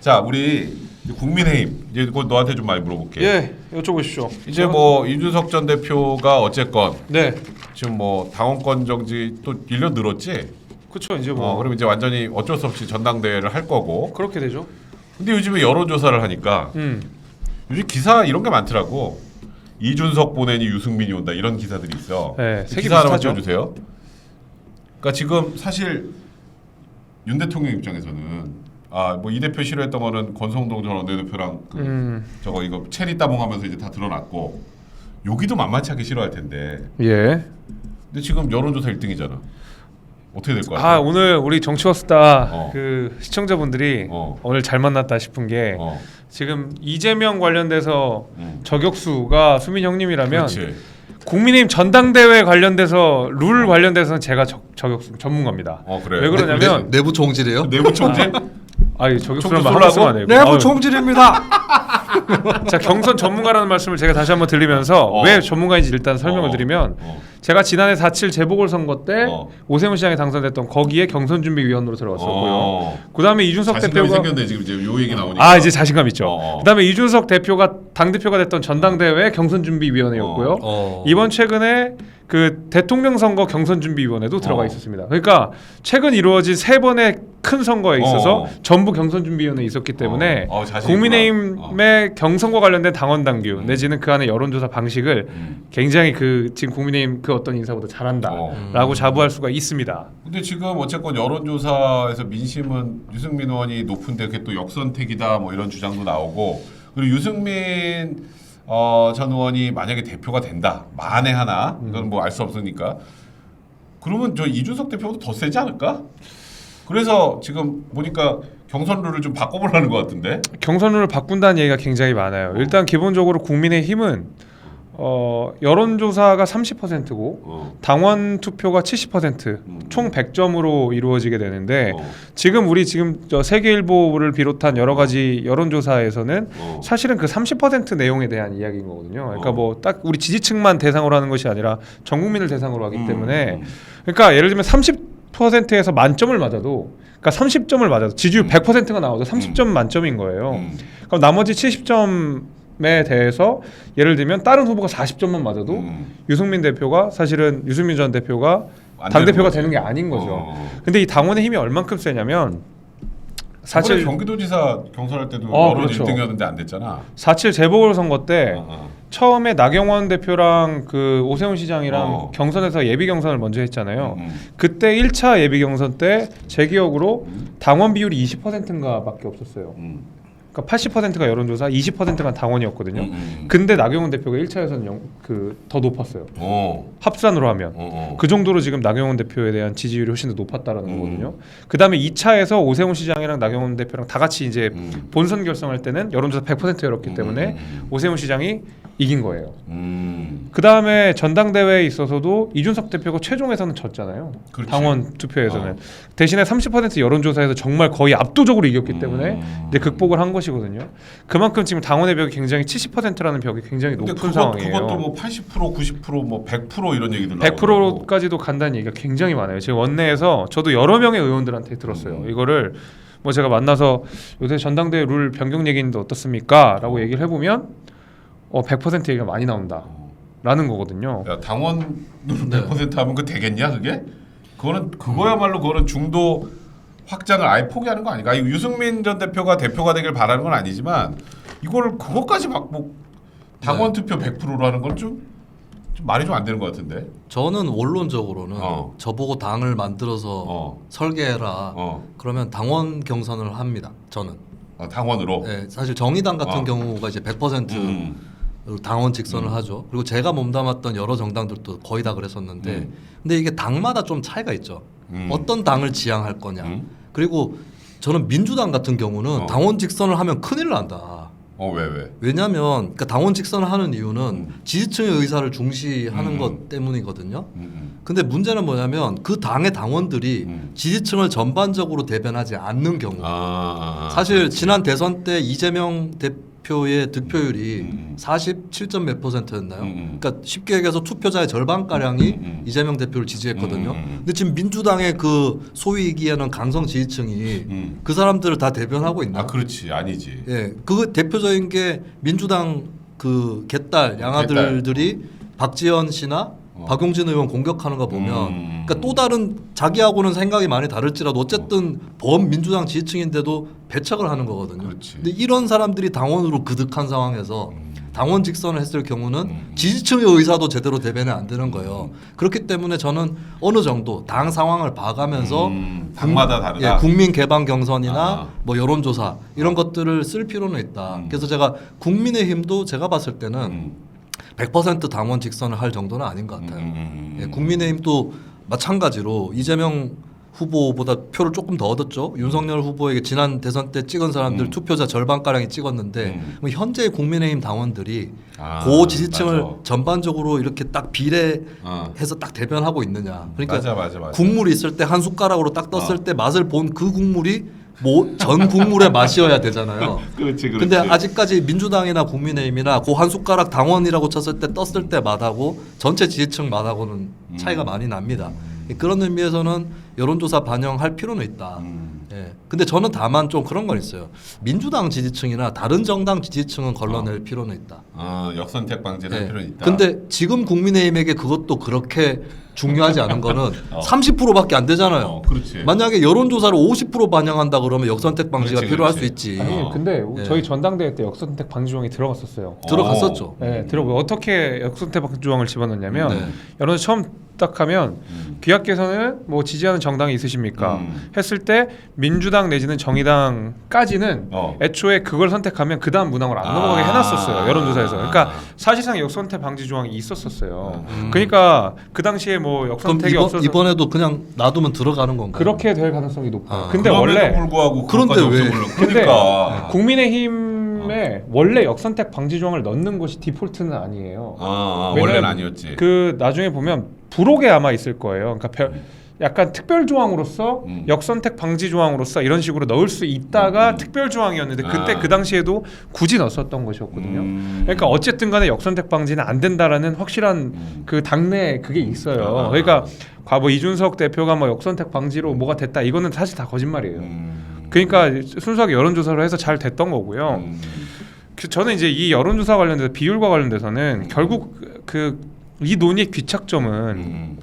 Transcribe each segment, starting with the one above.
자 우리 국민의힘 이제 곧 너한테 좀 많이 물어볼게. 예, 여쭤보십시오. 이제 뭐 이준석 전 대표가 어쨌건 네, 지금 뭐 당원권 정지 또 1년 늘었지. 그렇죠. 이제 뭐 어 그럼 이제 완전히 어쩔 수 없이 전당대회를 할 거고. 그렇게 되죠. 근데 요즘에 여론 조사를 하니까 음, 요즘 기사 이런 게 많더라고. 이준석 보내니 유승민이 온다 이런 기사들이 있어. 네, 기사 하나만. 띄워주세요. 그러니까 지금 사실 윤 대통령 입장에서는 아뭐 이 대표 싫어했던 거는 권성동 전 원내대표랑 그 음, 저거 이거 체리 따봉하면서 이제 다 드러났고 여기도 만만치 않게 싫어할 텐데 예. 근데 지금 여론조사 1등이잖아. 어떻게 될 거야? 아 오늘 우리 정치워스다 어. 그 시청자분들이 어. 오늘 잘 만났다 싶은 게 어, 지금 이재명 관련돼서 음. 저격수가 수민 형님이라면 그렇지. 국민의힘 전당대회 관련돼서 룰 관련돼서는 제가 저, 저격수 전문가입니다. 어 그래. 왜 그러냐면 내, 내부 총질이에요? 내부 총재? 아이 저격수란 말 쓰면 안? 되고. 내부 총질입니다. 자 경선 전문가라는 말씀을 제가 다시 한번 드리면서 어. 왜 전문가인지 일단 설명을 어. 드리면 어. 제가 지난해 4.7 재보궐선거 때 어. 오세훈 시장이 당선됐던 거기에 경선준비위원으로 들어갔었고요. 어. 그다음에 이준석 자신감이 대표가 생겼네 지금 이제 요 얘기 나오니까. 아 이제 자신감 있죠. 어. 그다음에 이준석 대표가 당 대표가 됐던 전당대회 경선준비위원회였고요. 어. 이번 최근에 그 대통령 선거 경선 준비위원회도 들어가 어. 있었습니다. 그러니까 최근 이루어진 세 번의 큰 선거에 있어서 어. 전부 경선 준비위원회에 있었기 때문에 어, 어, 자신 있구나. 국민의힘의 경선과 관련된 당원 당규 음. 내지는 그 안에 여론조사 방식을 음. 굉장히 그 지금 국민의힘 그 어떤 인사보다 잘한다라고 어. 자부할 수가 있습니다. 근데 지금 어쨌건 여론조사에서 민심은 유승민 의원이 높은데 그게 또 역선택이다 뭐 이런 주장도 나오고 그리고 유승민 어, 전 의원이 만약에 대표가 된다 만에 하나 이건 뭐 알 수 없으니까 그러면 저 이준석 대표보다 더 세지 않을까? 그래서 지금 보니까 경선 룰을 좀 바꿔보려는 것 같은데. 경선을 바꾼다는 얘기가 굉장히 많아요. 일단 기본적으로 국민의힘은 어, 여론조사가 30%고 어. 당원 투표가 70%, 음. 총 100점으로 이루어지게 되는데 어. 지금 우리 지금 저 세계일보를 비롯한 여러 가지 여론조사에서는 어. 사실은 그 30% 내용에 대한 이야기인 거거든요. 그러니까 어. 뭐딱 우리 지지층만 대상으로 하는 것이 아니라 전 국민을 대상으로 하기 음, 때문에 음. 그러니까 예를 들면 30%에서 만점을 맞아도 그러니까 30점을 맞아도 지지율 음. 100%가 나와도 30점 만점인 거예요. 음. 그럼 나머지 70점 에 대해서 예를 들면 다른 후보가 40점만 맞아도 음. 유승민 대표가 사실은 유승민 전 대표가 안당 대표가. 되는 게 아닌 거죠. 어. 근데 이 당원의 힘이 얼만큼 세냐면 사실 사실 경기도지사 경선할 때도 어, 여론 그렇죠. 1등이었는데 안 됐잖아. 4.7 재보궐선거 때 어, 어. 처음에 나경원 대표랑 그 오세훈 시장이랑 어. 경선에서 예비 경선을 먼저 했잖아요. 음, 음. 그때 1차 예비 경선 때 제 기억으로 음. 당원 비율이 20%인가밖에 없었어요. 음. 그러니까 80%가 여론조사, 20%가 당원이었거든요. 음, 음. 근데 나경원 대표가 1차에서는 그더 높았어요. 어. 합산으로 하면. 어, 어. 그 정도로 지금 나경원 대표에 대한 지지율이 훨씬 더 높았다라는 음. 거거든요. 그 다음에 2차에서 오세훈 시장이랑 나경원 대표랑 다 같이 이제 음. 본선 결성할 때는 여론조사 100% 열었기 음, 때문에 음, 오세훈 시장이 이긴 거예요. 음. 그 다음에 전당대회에 있어서도 이준석 대표가 최종에서는 졌잖아요. 그렇지. 당원 투표에서는 어. 대신에 30% 여론조사에서 정말 거의 압도적으로 이겼기 음. 때문에 이제 극복을 한 것이거든요. 그만큼 지금 당원의 벽이 굉장히 70%라는 벽이 굉장히 근데 높은 그것, 상황이에요. 그것도 뭐 80%, 90%, 뭐 100% 이런 얘기들 나오고. 100%까지도 간다는 얘기가 굉장히 많아요. 지금 원내에서 저도 여러 명의 의원들한테 들었어요. 음. 이거를 뭐 제가 만나서 요새 전당대회 룰 변경 얘기인데 어떻습니까?라고 얘기를 해보면 어 100% 얘기가 많이 나온다라는 거거든요. 야 당원으로 네. 100% 하면 그 되겠냐 그게? 그거는 그거야말로 그거는 중도 확장을 아예 포기하는 거 아닌가? 이 유승민 전 대표가 대표가 되길 바라는 건 아니지만 이거를 그것까지 막뭐 당원 투표 100%로 하는 건좀 좀 말이 좀 안 되는 것 같은데. 저는 원론적으로는 어. 저보고 당을 만들어서 어. 설계해라. 어. 그러면 당원 경선을 합니다. 저는. 어, 당원으로. 네, 사실 정의당 같은 어. 경우가 이제 100% 음. 당원 직선을 하죠. 그리고 제가 몸담았던 여러 정당들도 거의 다 그랬었는데, 음. 근데 이게 당마다 좀 차이가 있죠. 음. 어떤 당을 지향할 거냐. 음. 그리고 저는 민주당 같은 경우는 어. 당원 직선을 하면 큰일 난다. 어 왜 왜? 왜냐하면 그러니까 당원 직선을 하는 이유는 음. 지지층의 의사를 중시하는 음. 것 때문이거든요. 음, 근데 문제는 뭐냐면 그 당의 당원들이 음. 지지층을 전반적으로 대변하지 않는 경우. 아, 아, 아. 사실 지난 대선 때 이재명 대표 투표의 득표율이 음. 47점 몇 퍼센트였나요? 음, 음. 그러니까 쉽게 얘기해서 투표자의 절반 가량이 음, 음. 이재명 대표를 지지했거든요. 음, 음, 음. 근데 지금 민주당의 그 소위 얘기하는 강성 지지층이 음. 그 사람들을 다 대변하고 있나? 아 그렇지 아니지. 예, 그 대표적인 게 민주당 그 개딸 양아들들이 박지원 씨나 어. 박용진 의원 공격하는 거 보면 음. 그러니까 또 다른 자기하고는 생각이 많이 다를지라도 어쨌든 범민주당 지지층인데도 배척을 하는 거거든요. 그렇지. 근데 이런 사람들이 당원으로 그득한 상황에서 음. 당원 직선을 했을 경우는 음. 지지층의 의사도 제대로 대변이 안 되는 거예요. 그렇기 때문에 저는 어느 정도 당 상황을 봐가면서 음, 당마다 다르다. 예, 국민 개방 경선이나 아. 뭐 여론조사 이런 것들을 쓸 필요는 있다. 음. 그래서 제가 국민의힘도 제가 봤을 때는 음. 100% 당원 직선을 할 정도는 아닌 것 같아요. 음, 음, 음. 예, 국민의힘도 마찬가지로 이재명 후보보다 표를 조금 더 얻었죠. 윤석열 후보에게 지난 대선 때 찍은 사람들 음. 투표자 절반 가량이 찍었는데 음. 현재 국민의힘 당원들이 아, 고 지지층을 맞아. 전반적으로 이렇게 딱 비례해서 어. 딱 대변하고 있느냐. 그러니까 맞아 맞아 맞아. 국물이 있을 때 한 숟가락으로 딱 떴을 어. 때 맛을 본 그 국물이 뭐전 국물의 맛이어야 되잖아요. 그렇지 그렇지. 근데 아직까지 민주당이나 국민의힘이나 그 한 숟가락 당원이라고 쳤을 때 떴을 때 맛하고 전체 지지층 맛하고는 차이가 음. 많이 납니다. 그런 의미에서는 여론조사 반영할 필요는 있다. 음. 예. 근데 저는 다만 좀 그런 건 있어요. 민주당 지지층이나 다른 정당 지지층은 걸러낼 필요는 있다. 어, 역선택 방지는 예. 할 필요는 있다. 근데 지금 국민의힘에게 그것도 그렇게 중요하지 않은 거는 어. 30%밖에 안 되잖아요. 어, 그렇지. 만약에 여론조사를 50% 반영한다 그러면 역선택 방지가 그렇지, 필요할 그렇지. 수 있지. 아니 어. 근데 예. 저희 전당대회 때 역선택 방지 조항이 들어갔었어요. 들어갔었죠. 네, 들어가 어떻게 역선택 방지 조항을 집어넣냐면 네. 여론조 처음 딱 하면 음. 귀하께서는 뭐 지지하는 정당이 있으십니까? 음. 했을 때 민주당 내지는 정의당까지는 어. 애초에 그걸 선택하면 그 다음 문항으로 안 넘어가게 아. 해놨었어요 여론조사에서. 그러니까 사실상 역선택 방지 조항이 있었었어요. 음. 그러니까 그 당시에 뭐 그럼 역선택이 이번, 없어서 이번에도 그냥 놔두면 들어가는 건가요? 그렇게 될 가능성이 높아요. 아. 근데 그럼에도 원래 불구하고 그런데 그것까지 왜? 없애버려. 그러니까. 국민의힘 에 원래 역선택 방지 조항을 넣는 것이 디폴트는 아니에요. 아, 아, 왜냐면 원래는 아니었지. 그 나중에 보면 부록에 아마 있을 거예요. 그러니까 별, 약간 특별 조항으로서 음. 역선택 방지 조항으로서 이런 식으로 넣을 수 있다가 음. 특별 조항이었는데 그때 아. 그 당시에도 굳이 넣었었던 것이었거든요. 음. 그러니까 어쨌든 간에 역선택 방지는 안 된다라는 확실한 음. 그 당내 그게 있어요. 아. 그러니까 과거 이준석 대표가 뭐 역선택 방지로 뭐가 됐다 이거는 사실 다 거짓말이에요. 음. 그러니까 순수하게 여론조사를 해서 잘 됐던 거고요. 음. 그 저는 이제 이 여론조사 관련돼서 비율과 관련돼서는 결국 그 이 논의의 귀착점은 음.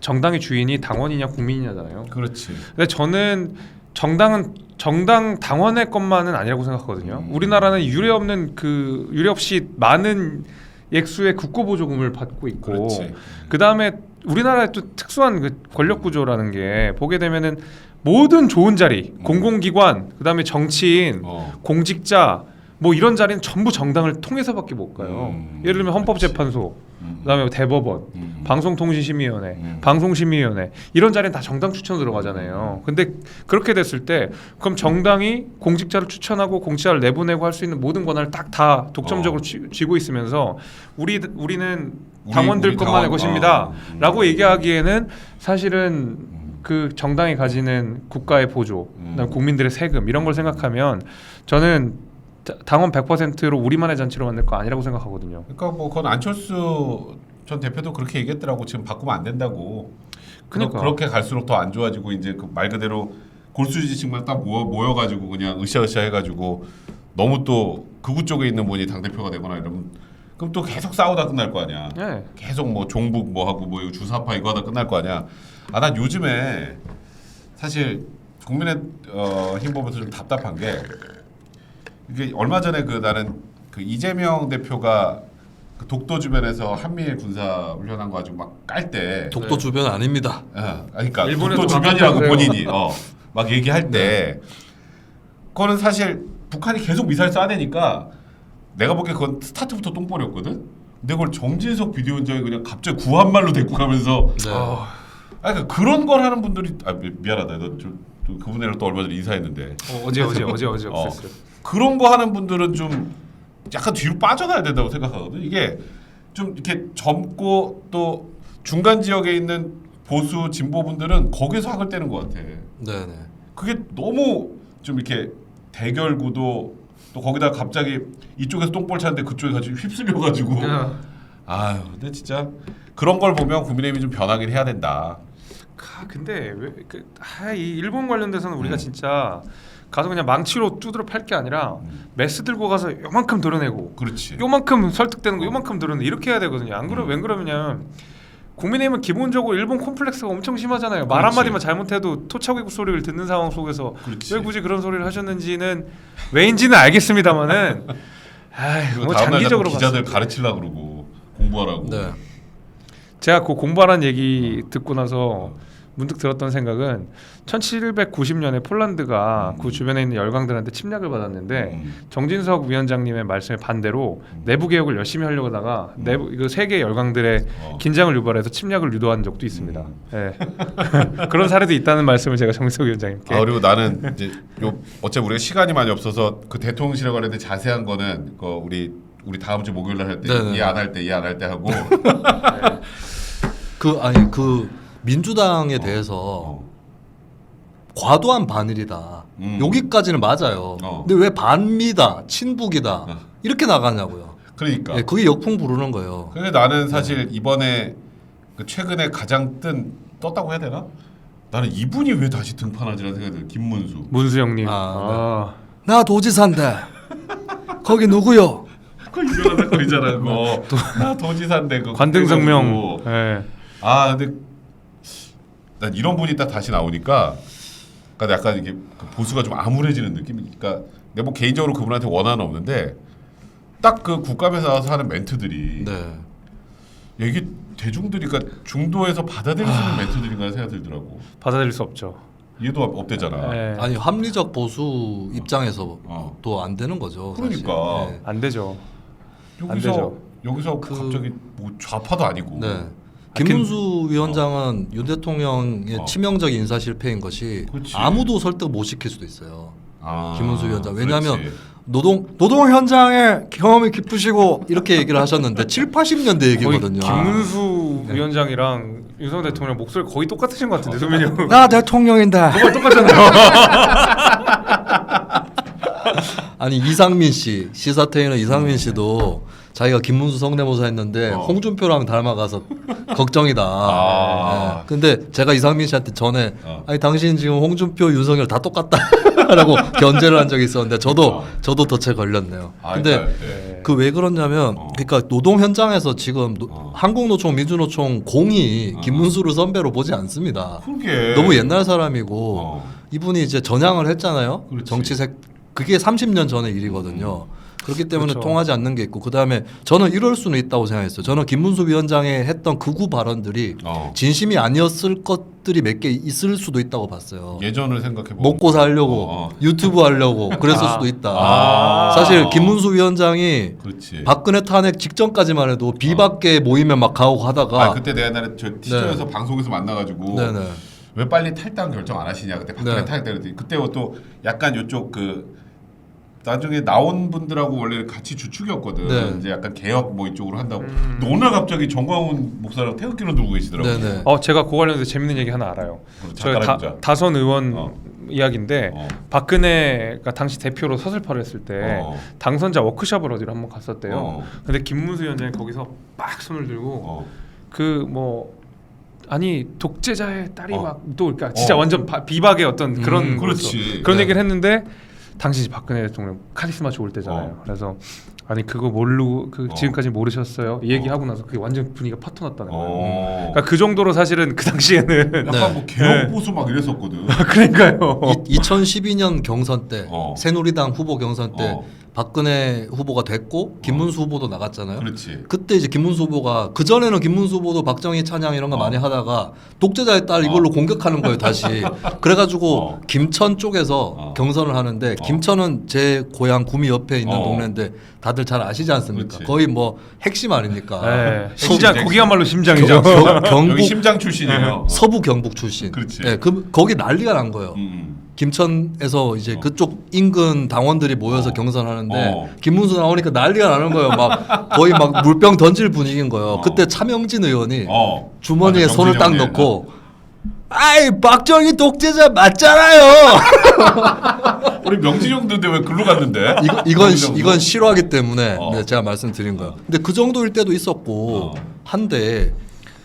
정당의 주인이 당원이냐 국민이냐잖아요. 그렇지. 근데 저는 정당은 정당 당원의 것만은 아니라고 생각하거든요. 음. 우리나라는 유례 없는 그 유례 없이 많은 액수의 국고 보조금을 받고 있고. 그 다음에 우리나라의 또 특수한 그 권력 구조라는 게 보게 되면은 모든 좋은 자리, 음. 공공기관, 그 다음에 정치인, 어. 공직자 뭐 이런 자리는 전부 정당을 통해서밖에 못 가요. 음. 예를 들면 헌법재판소, 음. 그다음에 대법원, 음. 방송통신심의위원회, 음. 방송심의위원회 이런 자리는 다 정당 음. 들어가잖아요. 근데 그렇게 됐을 때 그럼 정당이 공직자를 추천하고 공직자를 내보내고 할 수 있는 모든 권한을 딱 다 독점적으로 어. 쥐, 쥐고 있으면서 우리 우리는 우리- 당원들 우리 것만 의 당원, 것입니다라고 어. 음. 얘기하기에는 사실은 음. 그 정당이 가지는 국가의 보조, 음. 그다음 국민들의 세금 이런 걸 생각하면 저는 다- 당원 100%로 우리만의 잔치로 만들 거 아니라고 생각하거든요. 그러니까 뭐 그건 안철수 전 대표도 그렇게 얘기했더라고. 지금 바꾸면 안 된다고. 그러니까. 그러, 그렇게 갈수록 더 안 좋아지고 이제 그 말 그대로 골수지층만 딱 모여 모여가지고 그냥 으쌰으쌰 해가지고 너무 또 극우 쪽에 있는 분이 당 대표가 되거나 이러면 그럼 또 계속 싸우다 끝날 거 아니야. 네. 계속 뭐 종북 뭐 하고 뭐 주사파 이거 하다 끝날 거 아니야. 아 난 요즘에 사실 국민의 어, 힘 보면서 좀 답답한 게 이게 얼마 전에 그 나는 그 이재명 대표가 그 독도 주변에서 한미일 군사 훈련한 거 가지고 막 깔 때 독도 주변 아닙니다. 아, 그러니까 일본에도 독도 주변이라고 막 본인이 어, 막 얘기할 때 그거는 사실 북한이 계속 미사일 쏴대니까 내가 보기에 그건 스타트부터 똥볼이었거든. 근데 그걸 정진석 비대위원장이 그냥 갑자기 구한말로 데리고 가면서 네. 아, 아 그러니까 그런 걸 하는 분들이 아 미- 미안하다. 너좀 그분이랑 또 얼마 전에 인사했는데 어, 어제 어제 어제 어제 어. 없었어요. 그런 거 하는 분들은 좀 약간 뒤로 빠져나야 된다고 생각하거든. 이게 좀 이렇게 젊고 또 중간 지역에 있는 보수 진보 분들은 거기서 학을 떼는 것 같아. 네네. 그게 너무 좀 이렇게 대결 구도 또 거기다 갑자기 이쪽에서 똥볼 차는데 그쪽에 가지고 휩쓸려가지고 아유 근데 진짜 그런 걸 보면 국민의힘이 좀 변하긴 해야 된다. 아, 근데 왜그 아, 이 일본 관련돼서는 우리가 음. 진짜 가서 그냥 망치로 두드려 팔 게 아니라 음. 메스 들고 가서 요만큼 드러내고 그렇지. 요만큼 설득되는 거 요만큼 드러내 이렇게 해야 되거든요. 안 그러 음. 왜 그러냐면 국민의힘은 기본적으로 일본 콤플렉스가 엄청 심하잖아요. 말 그렇지. 한마디만 잘못해도 토착외국 소리를 듣는 상황 속에서 그렇지. 왜 굳이 그런 소리를 하셨는지는 왜인지는 알겠습니다만은 아이, 그리고 뭐 다음날 장기적으로 기자들 봤을 때. 가르치려 그러고 공부하라고. 네. 제가 그 공부하라는 얘기 듣고 나서 문득 들었던 생각은 1790년에 폴란드가 그 주변에 있는 열강들한테 침략을 받았는데 음. 정진석 위원장님의 말씀에 반대로 내부 개혁을 열심히 하려고 하다가 음. 내부 이거 세계 열강들의 어. 긴장을 유발해서 침략을 유도한 적도 있습니다. 음. 예. 그런 사례도 있다는 말씀을 제가 정진석 위원장님께 아 그리고 나는 이제 요 어차피 우리가 시간이 많이 없어서 그 대통령실에 관련된 자세한 거는 그 우리 우리 다음 주 목요일 날 할 때. 이해 안할 때 이해 안할 때 하고 그 아니 그 민주당에 대해서 어. 과도한 반일이다. 음. 여기까지는 맞아요. 어. 근데 왜 반미다, 친북이다 어. 이렇게 나가냐고요. 그러니까 예, 그게 역풍 부르는 거예요. 그게 나는 사실 이번에 그 최근에 가장 뜬 떴다고 해야 되나? 나는 이분이 왜 다시 등판하지라는 생각이 들어. 김문수. 문수영님 아, 아, 나 도지사인데 거기 누구요? 그 유명한 사건이잖아 그거. 나 도지사인데 그 관등성명 예. 아 근데 난 이런 분이 딱 다시 나오니까 그러니까 약간 이게 그 보수가 좀 암울해지는 느낌이. 그러니까 내가 뭐 개인적으로 그분한테 원한은 없는데 딱 그 국감에서 나와서 하는 멘트들이 네. 야, 이게 대중들이 그러니까 중도에서 받아들일 수 있는 멘트들인가 생각이 들더라고. 받아들일 수 없죠. 얘도 없대잖아. 예. 아니 합리적 보수 입장에서 어. 또안 되는 거죠. 사실. 그러니까. 네. 안 되죠. 안 여기서 되죠. 여기서 그- 갑자기 뭐 좌파도 아니고. 네. 김문수 위원장은 윤 대통령의 어. 치명적 인사 실패인 것이 그렇지. 아무도 설득 못 시킬 수도 있어요. 아, 김문수 위원장. 왜냐하면 그렇지. 노동 노동 현장에 경험이 깊으시고 이렇게 얘기를 하셨는데 7, 80년대 거의 얘기거든요. 김문수 네. 위원장이랑 윤석열 대통령 목소리 거의 똑같으신 것 같은데 소민이 형. 나 대통령인데. 정말 똑같잖아요. 아니 이상민 씨 시사태인은 이상민 씨도 자기가 김문수 성대모사 했는데 어. 홍준표랑 닮아가서 걱정이다. 아. 예. 근데 제가 이상민 씨한테 전에 어. 아니 당신 지금 홍준표 윤석열 다 똑같다라고 견제를 한 적이 있었는데 저도 어. 저도 덫에 걸렸네요. 아, 근데 그러니까, 네. 그왜 그러냐면 어. 그러니까 노동 현장에서 지금 노- 어. 한국노총 민주노총 공이 어. 김문수를 선배로 보지 않습니다. 그러게. 너무 옛날 사람이고 어. 이분이 이제 전향을 했잖아요. 그렇지. 정치색 그게 30년 전의 일이거든요. 그렇기 때문에 그렇죠. 통하지 않는 게 있고 그다음에 저는 이럴 수는 있다고 생각했어요. 저는 김문수 위원장이 했던 극우 발언들이 어. 진심이 아니었을 것들이 몇 개 있을 수도 있다고 봤어요. 예전을 생각해 보면 먹고 살려고 어. 유튜브 하려고 그랬을 아. 수도 있다. 아. 사실 김문수 위원장이 그렇지. 박근혜 탄핵 직전까지만 해도 비박계 모임에 막 가고 하다가 아 그때 내가 옛날에 저 티저에서 방송에서 만나가지고 네네. 왜 빨리 탈당 결정 안 하시냐 그때 박근혜 네. 탈당 때렸더니 그때 또 약간 요쪽 그 나중에 나온 분들하고 원래 같이 주축이었거든. 네. 이제 약간 개혁 뭐 이쪽으로 한다고. 음. 오늘 갑자기 정광훈 목사랑 태극기를 들고 계시더라고요. 네네. 어 제가 그거 관련해서 재밌는 얘기 하나 알아요. 그럼 저 잠깐 다. 다선 의원 어. 이야기인데 어. 박근혜가 당시 대표로 서슬파를 했을 때 어. 당선자 워크숍을 어디로 한번 갔었대요. 어. 근데 김문수 위원장이 거기서 막 손을 들고 어. 그뭐 아니 독재자의 딸이 어. 막또 그러니까 진짜 어. 완전 바- 비박의 어떤 음, 그런 그렇지. 거였어. 그런 네. 얘기를 했는데 당시 박근혜 대통령 카리스마 좋을 때잖아요. 어. 그래서 아니 그거 모르고 그 어. 지금까지 모르셨어요. 이 얘기하고 나서 그게 완전 분위기가 파토 났다는 거예요. 어. 그러니까 그 정도로 사실은 그 당시에는 약간 네. 뭐 개혁 보수 막 이랬었거든. 그러니까요. 이, 2012년 경선 때 어. 새누리당 후보 경선 때 어. 박근혜 후보가 됐고 김문수 후보도 나갔잖아요. 그렇지. 그때 이제 김문수 후보가 그 전에는 김문수 후보도 박정희 찬양 이런 거 어. 많이 하다가 독재자의 딸 이걸로 공격하는 거예요 다시. 그래가지고 어. 김천 쪽에서 어. 경선을 하는데 어. 김천은 제 고향 구미 옆에 있는 어. 동네인데 다들 잘 아시지 않습니까? 그렇지. 거의 뭐 핵심 아닙니까? 네. 소- 심장 거기야말로 심장이죠. 경- 여기 경북 심장 출신이에요. 서부 경북 출신. 그렇지. 네, 그 거기 난리가 난 거예요. 음. 김천에서 이제 어. 그쪽 인근 당원들이 모여서 어. 경선하는데 어. 김문수 나오니까 난리가 나는 거예요. 막 거의 막 물병 던질 분위기인 거예요. 어. 그때 차명진 의원이 어. 주머니에 맞아, 손을 딱 넣고 아이 박정희 독재자 맞잖아요. 우리 명진형도 근데 왜 글로 갔는데? 이거, 이건 시-? 이건 싫어하기 때문에 어. 네, 제가 말씀드린 거예요. 근데 그 정도일 때도 있었고 어. 한데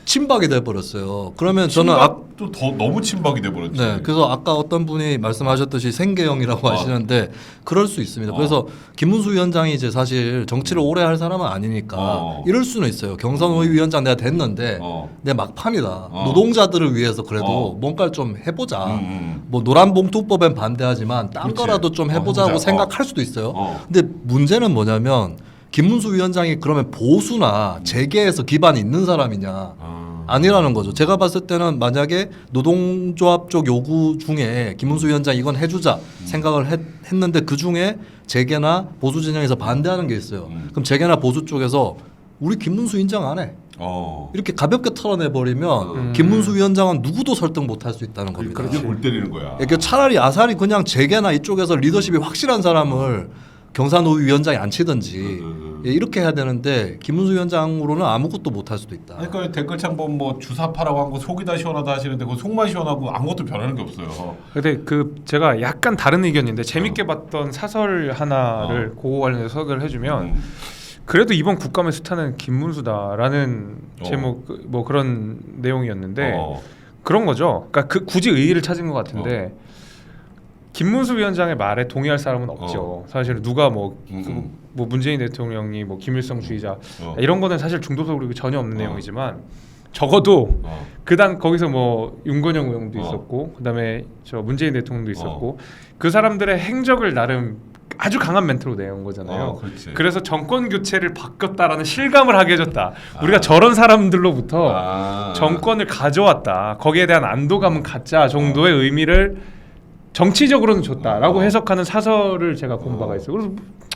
침박이 돼 버렸어요. 그러면 저는 아, 친박도 더 너무 친박이 돼 버렸지. 네, 그래서 아까 어떤 분이 말씀하셨듯이 생계형이라고 어. 하시는데 그럴 수 있습니다. 어. 그래서 김문수 위원장이 이제 사실 정치를 오래 할 사람은 아니니까 어. 이럴 수는 있어요. 경선호위 위원장 내가 됐는데 어. 내 막판이다. 어. 노동자들을 위해서 그래도 어. 뭔가를 좀 해보자. 음, 음. 뭐 노란봉투법엔 반대하지만 딴 그렇지. 거라도 좀 어, 해보자고 해보자. 생각할 수도 있어요. 어. 근데 문제는 뭐냐면 김문수 위원장이 그러면 보수나 재계에서 기반이 있는 사람이냐? 아. 아니라는 거죠. 제가 봤을 때는 만약에 노동조합 쪽 요구 중에 김문수 위원장 이건 해주자 생각을 했, 는데그 중에 재계나 보수 진영에서 반대하는 게 있어요. 음. 그럼 재계나 보수 쪽에서 우리 김문수 인정 안 해. 어. 이렇게 가볍게 털어내 버리면 음. 김문수 위원장은 누구도 설득 못할 수 있다는 겁니다. 그게 골 때리는 거야. 그러니까 차라리 아사리 그냥 재계나 이쪽에서 리더십이 확실한 사람을 경산노위 위원장이 안 치든지 음. 예, 이렇게 해야 되는데 김문수 위원장으로는 아무것도 못 할 수도 있다. 그러니까 댓글창 보면 뭐 주사파라고 한 거 속이 다 시원하다 하시는데 그 속만 시원하고 아무것도 변하는 게 없어요. 근데 그 제가 약간 다른 의견인데 재밌게 봤던 사설 하나를 그거 관련해서 소개를 해주면 음. 그래도 이번 국감의 스타는 김문수다라는 어. 제목 그- 뭐 그런 내용이었는데 어. 그런 거죠. 그러니까 그 굳이 의의를 찾은 것 같은데 김문수 위원장의 말에 동의할 사람은 없죠. 사실 누가 뭐, 음, 그, 음. 뭐 문재인 대통령이 뭐 김일성 주의자 어. 이런 거는 사실 중도적으로 전혀 없는 어. 내용이지만 적어도 어. 그당 거기서 뭐 윤건영 의원도 어. 있었고 그다음에 저 문재인 대통령도 있었고 그 사람들의 행적을 나름 아주 강한 멘트로 내온 거잖아요. 어. 그래서 정권 교체를 바꿨다라는 실감을 하게 해줬다. 우리가 아. 저런 사람들로부터 아. 정권을 가져왔다. 거기에 대한 안도감은 갖자 정도의 의미를 정치적으로는 줬다라고 어. 해석하는 사설을 제가 본 바가 있어요. 그래서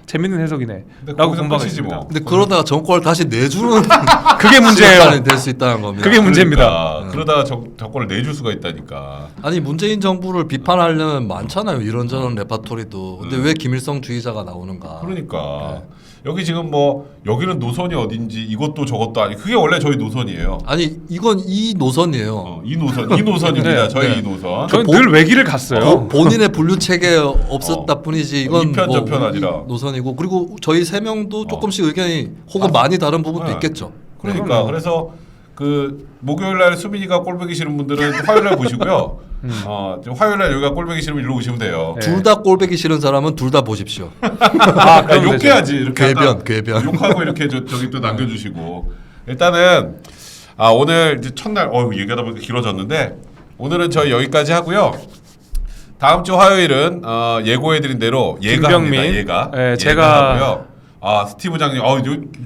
재밌는 해석이네. 근데 라고 거기서 본 바가 끝이지 있습니다. 뭐. 근데 그러다가 정권을 다시 내주는 그게 문제예요. 될수 있다는 겁니다. 그게 문제입니다. 그러니까. 그러다가 정, 정권을 내줄 수가 있다니까. 아니 문재인 정부를 비판하려면 많잖아요. 이런저런 레파토리도. 근데 음. 왜 김일성 주의자가 나오는가? 그러니까 여기 지금 뭐 여기는 노선이 어딘지 이것도 저것도 아니 그게 원래 저희 노선이에요. 아니 이건 이 노선이에요. 어, 이 노선 이 노선입니다. 네, 저희 네. 이 노선. 저는 보- 늘 외길을 갔어요. 보- 본인의 분류 체계 없었다 어. 뿐이지 이건 이편, 뭐 저편 우리 아니라. 노선이고 그리고 저희 세 명도 조금씩 의견이 혹은 많이 다른 부분도 네. 있겠죠. 그러니까 그럼요. 그래서 그 목요일 날 수민이가 꼴 보기 싫은 분들은 화요일 날 보시고요. 어, 좀 화요일 날 여기가 꼴 보기 싫으면 일로 오시면 돼요. 네. 둘 다 꼴배기 싫은 사람은 둘 다 보십시오. 아, 아, 그럼 되죠. 욕해야지 이렇게 아까 궤변. 욕하고 이렇게 저, 저기 또 남겨주시고 일단은 아 오늘 이제 첫날 어 얘기하다 보니까 길어졌는데 오늘은 저희 여기까지 하고요. 다음 주 화요일은 어, 예고해드린 대로 예가 김병민. 합니다. 예가. 네, 예가 제가- 하고요. 아 스티브 장님, 어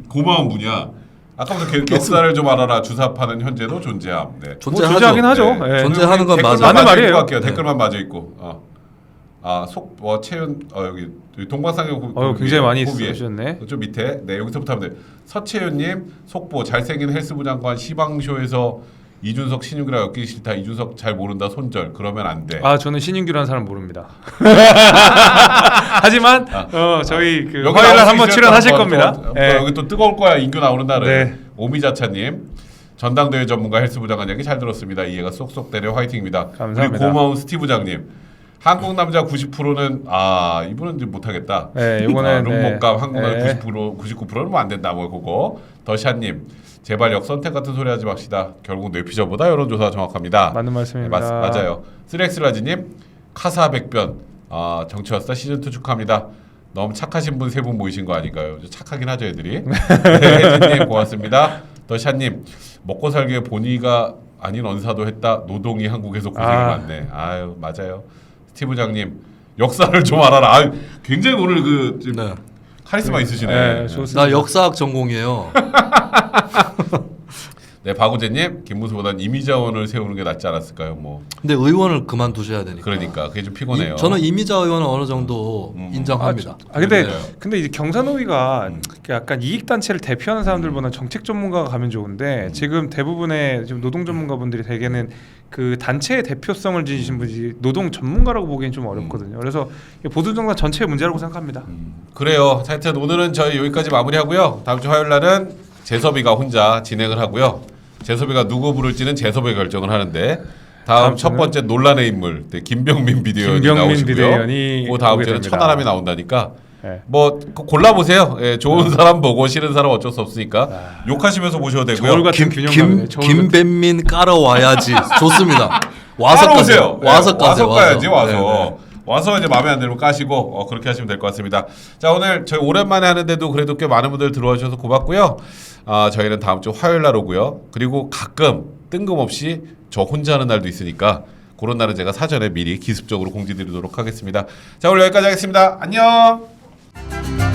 고마운 분이야. 아까부터 개- 역사를 좀 알아라 주사파는 현재도 존재함. 네. 뭐 존재하죠. 존재하긴 하죠. 네. 예. 존재하는 건 맞아. 맞는 말이에요. 할게요. 네. 댓글만 맞아 있고. 어. 아속 어, 채윤 어 여기 동방상영 그- 어, 그 굉장히 많이. 쓰셨네. 좀 밑에 네 여기서부터 하면 돼. 서채윤님 속보 잘생긴 헬스부 장관 시방쇼에서 이준석 신윤기라 엮기 싫다. 이준석 잘 모른다 손절 그러면 안 돼. 아 저는 신인규라는 사람 모릅니다. 하지만 어, 저희 그 여기 화요일 날 나올 수 한번. 출연하실 또, 겁니다. 또, 또 예. 여기 또 뜨거울 거야 인규 나오는 날은. 네. 오미자차님 전당대회 전문가 헬스부 장관 얘기 잘 들었습니다. 이해가 쏙쏙 되려 화이팅입니다. 감사합니다. 우리 고마운 스티브 장님. 한국 남자 90%는 아 이분은 이제 못하겠다. 네, 이거는, 아, 룸목감 네. 한국 남자 네. 90% 99%는 뭐 안 된다 뭐 그거. 더샤님 제발 역선택 같은 소리 하지 맙시다. 결국 뇌피저보다 여론조사가 정확합니다. 맞는 말씀입니다. 네, 맞, 맞아요. 쓰렉스라지님 카사 백변 아, 정치화스타 시즌 2 축하합니다. 너무 착하신 분세분 모이신 거 아닌가요? 착하긴 하죠 애들이. 네, 혜진님 고맙습니다. 더샤님 먹고 살기에 본의가 아닌 언사도 했다. 노동이 한국에서 고생이 아. 많네. 아유 맞아요. 스티브장님 역사를 좀 알아라. 아유, 굉장히 오늘 그 지금 네. 카리스마 있으시네. 네, 좋습니다. 나 역사학 전공이에요. 네 박우재님 김무수보단 이미자원을 세우는 게 낫지 않았을까요? 뭐 근데 의원을 그만두셔야 되니까. 그러니까 그게 좀 피곤해요. 이- 저는 이미자 의원은 어느 정도 음. 인정합니다. 아 근데 그래요. 근데 이제 경산호위가 음. 약간 이익 단체를 대표하는 사람들보다 정책 전문가가 가면 좋은데 음. 지금 대부분의 지금 노동 전문가분들이 대개는 그 단체의 대표성을 지니신 분이 노동 전문가라고 보기엔 좀 어렵거든요. 그래서 보수 정당 전체의 문제라고 생각합니다. 음, 그래요. 하여튼 오늘은 저희 여기까지 마무리하고요. 다음 주 화요일 날은 재섭이가 혼자 진행을 하고요. 재섭이가 누구 부를지는 재섭이 결정을 하는데 다음 다음 첫 번째 논란의 인물 네, 김병민 비대위원이 김병민 나오시고요. 비대위원이 그 다음 오게 주는 됩니다. 천하람이 나온다니까 네. 뭐 골라 보세요. 예, 좋은 사람 보고 싫은 사람 어쩔 수 없으니까 욕하시면서 보셔도 되고요. 저울 같은 김, 균형감이네. 김, 저울 같은- 김ben민 깔아와야지 좋습니다. 와서. 까세요. 예, 와서 까세요. 와서 까야지 와서. 네, 네. 와서 이제 마음에 안 들면 까시고 어, 그렇게 하시면 될 것 같습니다. 자 오늘 저희 오랜만에 하는데도 그래도 꽤 많은 분들 들어와 주셔서 고맙고요. 아 저희는 다음 주 화요일 날 오고요. 그리고 가끔 뜬금없이 저 혼자 하는 날도 있으니까 그런 날은 제가 사전에 미리 기습적으로 공지드리도록 하겠습니다. 자 오늘 여기까지 하겠습니다. 안녕. you